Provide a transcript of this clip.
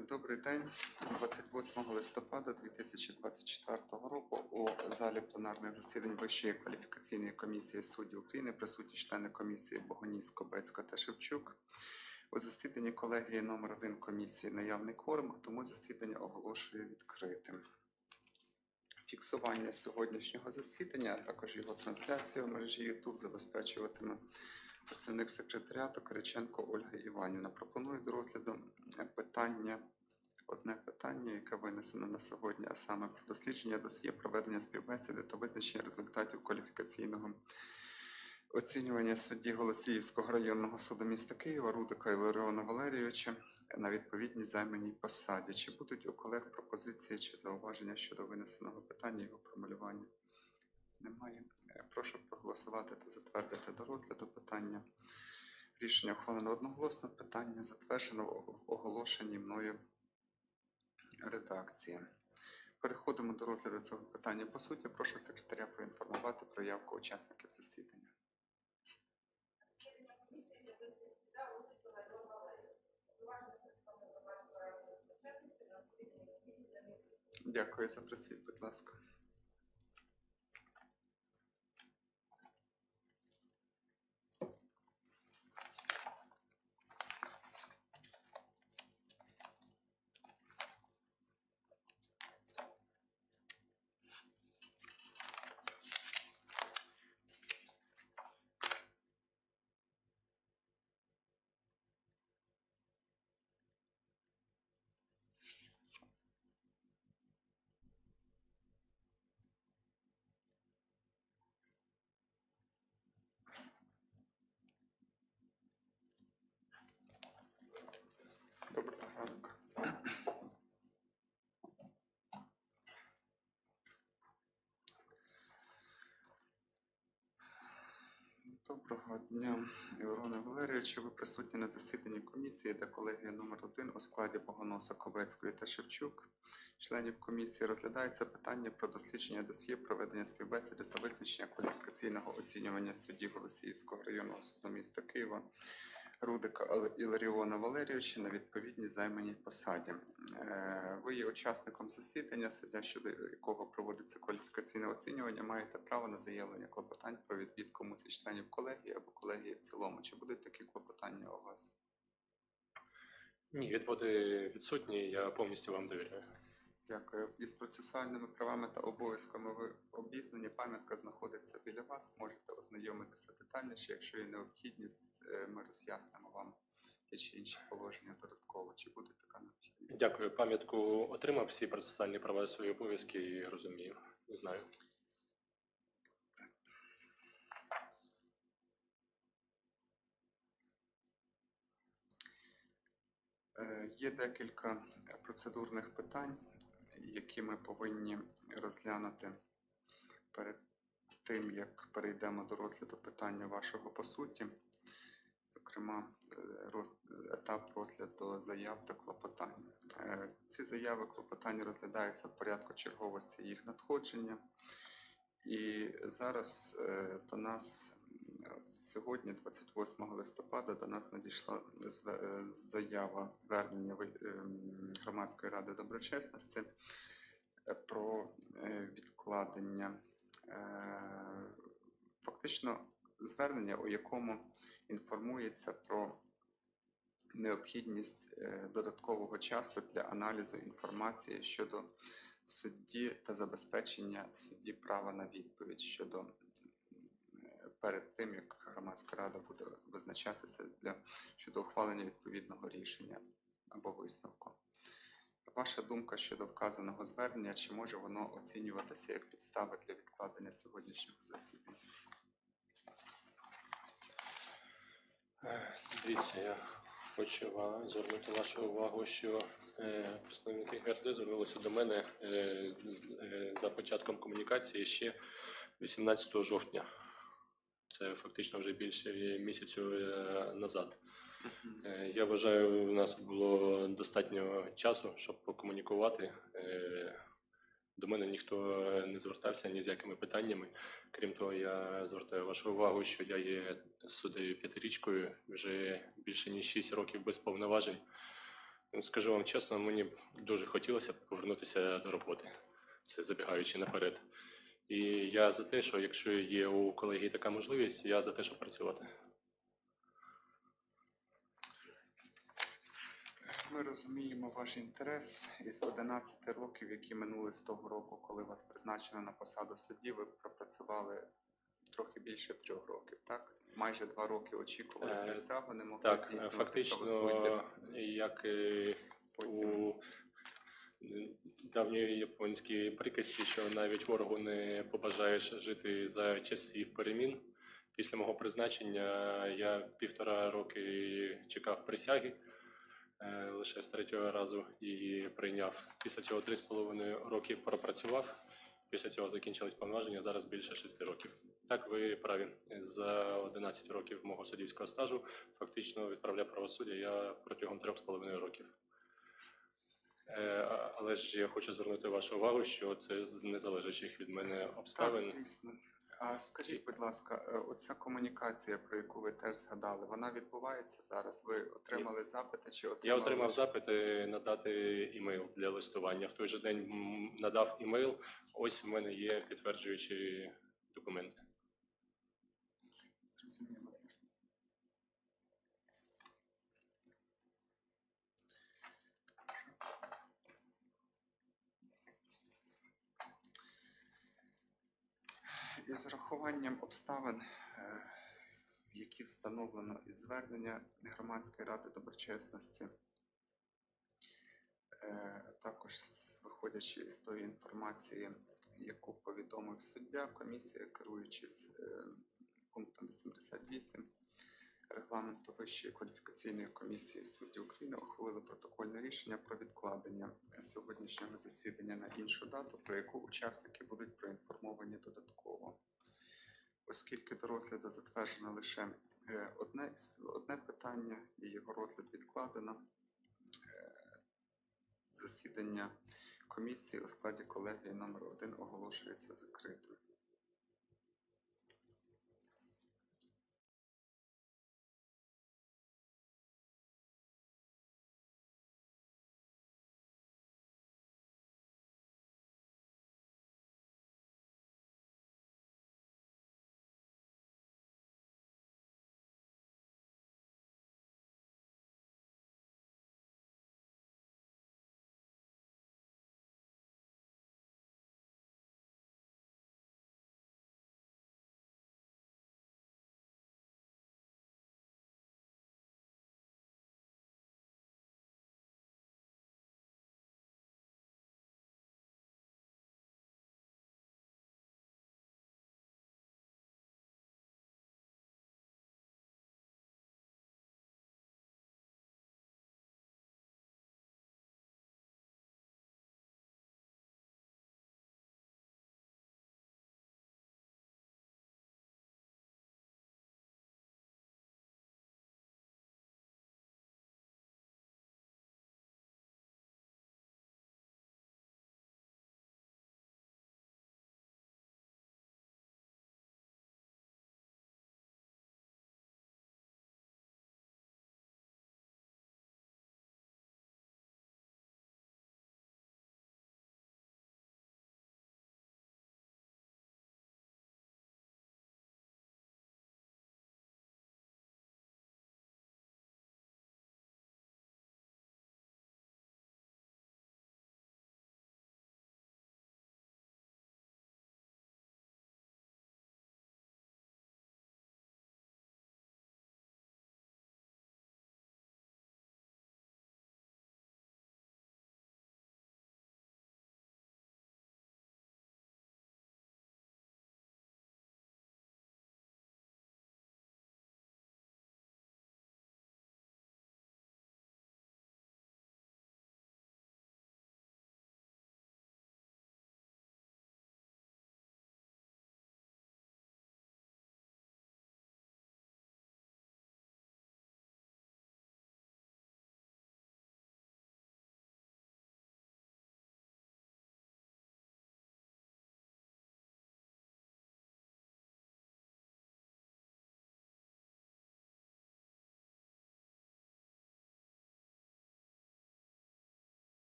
Добрий день. 28 листопада 2024 року у залі пленарних засідань Вищої кваліфікаційної комісії суддів України присутні члени комісії Богоніс, Кобецька та Шевчук. У засіданні колегії номер 1 комісії наявний кворум, тому засідання оголошую відкритим. Фіксування сьогоднішнього засідання, а також його трансляцію в мережі YouTube забезпечуватиме працівник секретаріату Кириченко Ольга Іванівна. Пропоную до розгляду питання, одне питання, яке винесено на сьогодні, а саме про дослідження досьє проведення співбесіди та визначення результатів кваліфікаційного оцінювання судді Голосіївського районного суду міста Києва Рудика Іларіона Валерійовича на відповідність займаній посаді. Чи будуть у колег пропозиції чи зауваження щодо винесеного питання його формулювання? Немає. Е, Прошу проголосувати та затвердити до розгляду питання. Рішення ухвалено одноголосно. Питання затверджено в оголошеній мною редакції. Переходимо до розгляду цього питання. По суті, прошу секретаря проінформувати про явку учасників засідання. Дякую, запросіть, будь ласка. Доброго ранку. Доброго дня, Ілроне Валерійовичу. Ви присутні на засіданні комісії, де колегія номер 1 у складі Богоноса Ковецької та Шевчук. Членів комісії розглядається питання про дослідження досьє, проведення співбесіди та визначення кваліфікаційного оцінювання судді Голосіївського районного суду міста Києва Рудика Іларіона Валерійовича на відповідній займаній посаді. Е, Ви є учасником засідання, суддя, щодо якого проводиться кваліфікаційне оцінювання, маєте право на заявлення клопотань про відвід комусь членів колегії або колегії в цілому. Чи будуть такі клопотання у вас? Ні, відводи відсутні, я повністю вам довіряю. Дякую. Із процесуальними правами та обов'язками ви обізнані. Пам'ятка знаходиться біля вас. Можете ознайомитися детальніше. Якщо є необхідність, е, ми роз'яснимо вам ті чи інші положення додатково. Чи буде така необхідність? Дякую. Пам'ятку отримав всі процесуальні права і свої обов'язки і розумію. Знаю. Е, Є декілька процедурних питань, які ми повинні розглянути перед тим, як перейдемо до розгляду питання вашого по суті. Зокрема, е, роз- етап розгляду заяв та клопотань. Е, Ці заяви клопотання розглядаються в порядку черговості їх надходження. І зараз е, до нас сьогодні, 28 листопада, до нас надійшла е, заява звернення ем, громадської ради доброчесності е, про е, відкладення е, фактично звернення, у якому інформується про необхідність е, додаткового часу для аналізу інформації щодо судді та забезпечення судді права на відповідь щодо е, перед тим, як громадська рада буде визначатися для щодо ухвалення відповідного рішення або висновку. Ваша думка щодо вказаного звернення, чи може воно оцінюватися як підстава для відкладення сьогоднішнього засідання? Е, Дивіться, я хочу звернути вашу увагу, що е, представники ГРД звернулися до мене е, е, за початком комунікації ще 18 жовтня. Це фактично вже більше місяцю назад. Я вважаю, у нас було достатньо часу, щоб покомунікувати. Е, До мене ніхто не звертався ні з якими питаннями. Крім того, я звертаю вашу увагу, що я є суддею п'ятирічкою вже більше ніж 6 років без повноважень. Скажу вам чесно, мені б дуже хотілося повернутися до роботи, це забігаючи наперед. І я за те, що якщо є у колеги така можливість, я за те, щоб працювати. Ми розуміємо ваш інтерес. Із 11 років, які минули з того року, коли вас призначено на посаду судді, ви пропрацювали трохи більше трьох років, так? Майже два роки очікували Е, присягу, не могли Так, фактично, як е, у давньої японській приказці, що навіть ворогу не побажаєш жити за часів перемін. Після мого призначення я півтора роки чекав присяги лише з третього разу її прийняв. Після цього три з половиною роки пропрацював. Після цього закінчились повноваження, зараз більше шести років. Так, ви праві. За 11 років мого суддівського стажу фактично відправляв правосуддя я протягом трьох з половиною років. Е, Але ж я хочу звернути вашу увагу, що це з незалежачих від мене обставин. Так, звісно. А скажіть, будь ласка, е, оця комунікація, про яку ви теж згадали, вона відбувається зараз? Ви отримали запити чи Я отримав запит запити надати імейл для листування. В той же день надав імейл. Ось в мене є підтверджуючі документи. Зрозуміло. Із урахуванням обставин, е, які встановлено із звернення Громадської ради доброчесності, е, також виходячи із тої інформації, яку повідомив суддя, комісія, керуючись е, пунктом 88 регламенту Вищої кваліфікаційної комісії суддів України ухвалили протокольне рішення про відкладення сьогоднішнього засідання на іншу дату, про яку учасники будуть проінформовані. Оскільки до розгляду затверджено лише е, одне, одне питання і його розгляд відкладено, е, засідання комісії у складі колегії номер 1 оголошується закритим.